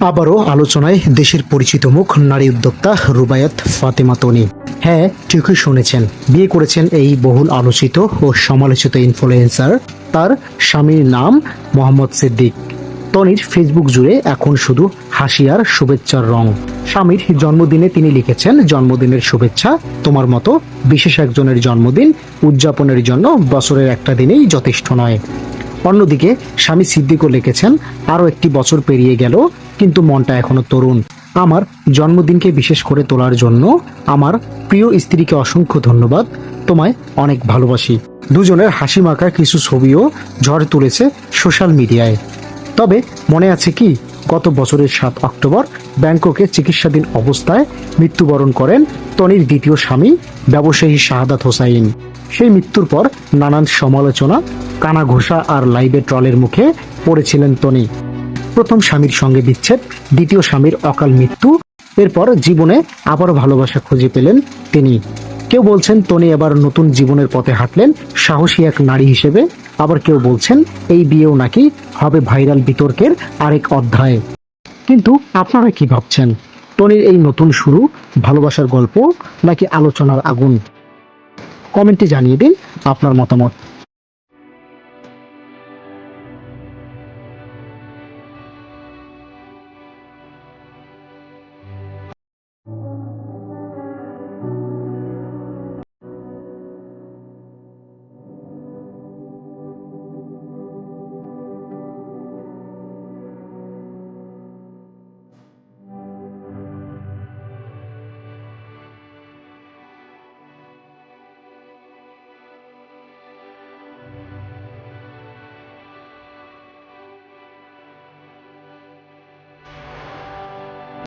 আবারও আলোচনায় দেশের পরিচিত মুখ, নারী উদ্যোক্তা রুবায়াত ফাতেমা তনি। হ্যাঁ ঠিকই শুনেছেন। বিয়ে করেছেন এই বহুল আলোচিত ও সমালোচিত ইনফ্লুয়েন্সার তার স্বামীর নাম মোহাম্মদ সিদ্দিক। তনির ফেসবুক জুড়ে এখন শুধু হাসি আর শুভেচ্ছার রং। স্বামীর জন্মদিনে তিনি লিখেছেন, জন্মদিনের শুভেচ্ছা তোমার মতো বিশেষ একজনের জন্মদিন উদযাপনের জন্য বছরের একটা দিনেই যথেষ্ট নয়। অন্যদিকে স্বামী সিদ্দিকও লিখেছেন, আরও একটি বছর পেরিয়ে গেল, কিন্তু মনটা এখনও তরুণ। আমার জন্মদিনকে বিশেষ করে তোলার জন্য আমার প্রিয় স্ত্রীকে অসংখ্য ধন্যবাদ। তোমায় অনেক ভালোবাসি। দুজনের হাসি মাখা কিছু ছবিও ঝড় তুলেছে সোশ্যাল মিডিয়ায়। তবে মনে আছে কি? গত বছরের সাত অক্টোবর ব্যাংককে চিকিৎসাধীন অবস্থায় মৃত্যুবরণ করেন তনির দ্বিতীয় স্বামী, ব্যবসায়ী শাহাদাত হোসাইন। সেই মৃত্যুর পর নানান সমালোচনা কানা ঘোষা আর লাইভে ট্রলের মুখে পড়েছিলেন তনি। প্রথম স্বামীর সঙ্গে বিচ্ছেদ, দ্বিতীয় স্বামীর অকাল মৃত্যু, এরপর জীবনে আবারও ভালোবাসা খুঁজে পেলেন তিনি। কেউ বলছেন, তনি এবার নতুন জীবনের পথে হাঁটলেন, সাহসী এক নারী হিসেবে আবার কেউ বলছেন এই বিয়েও নাকি হবে ভাইরাল বিতর্কের আরেক অধ্যায়। কিন্তু আপনারা কি ভাবছেন? টনির এই নতুন শুরু ভালোবাসার গল্প নাকি আলোচনার আগুন? কমেন্টে জানিয়ে দিন আপনার মতামত।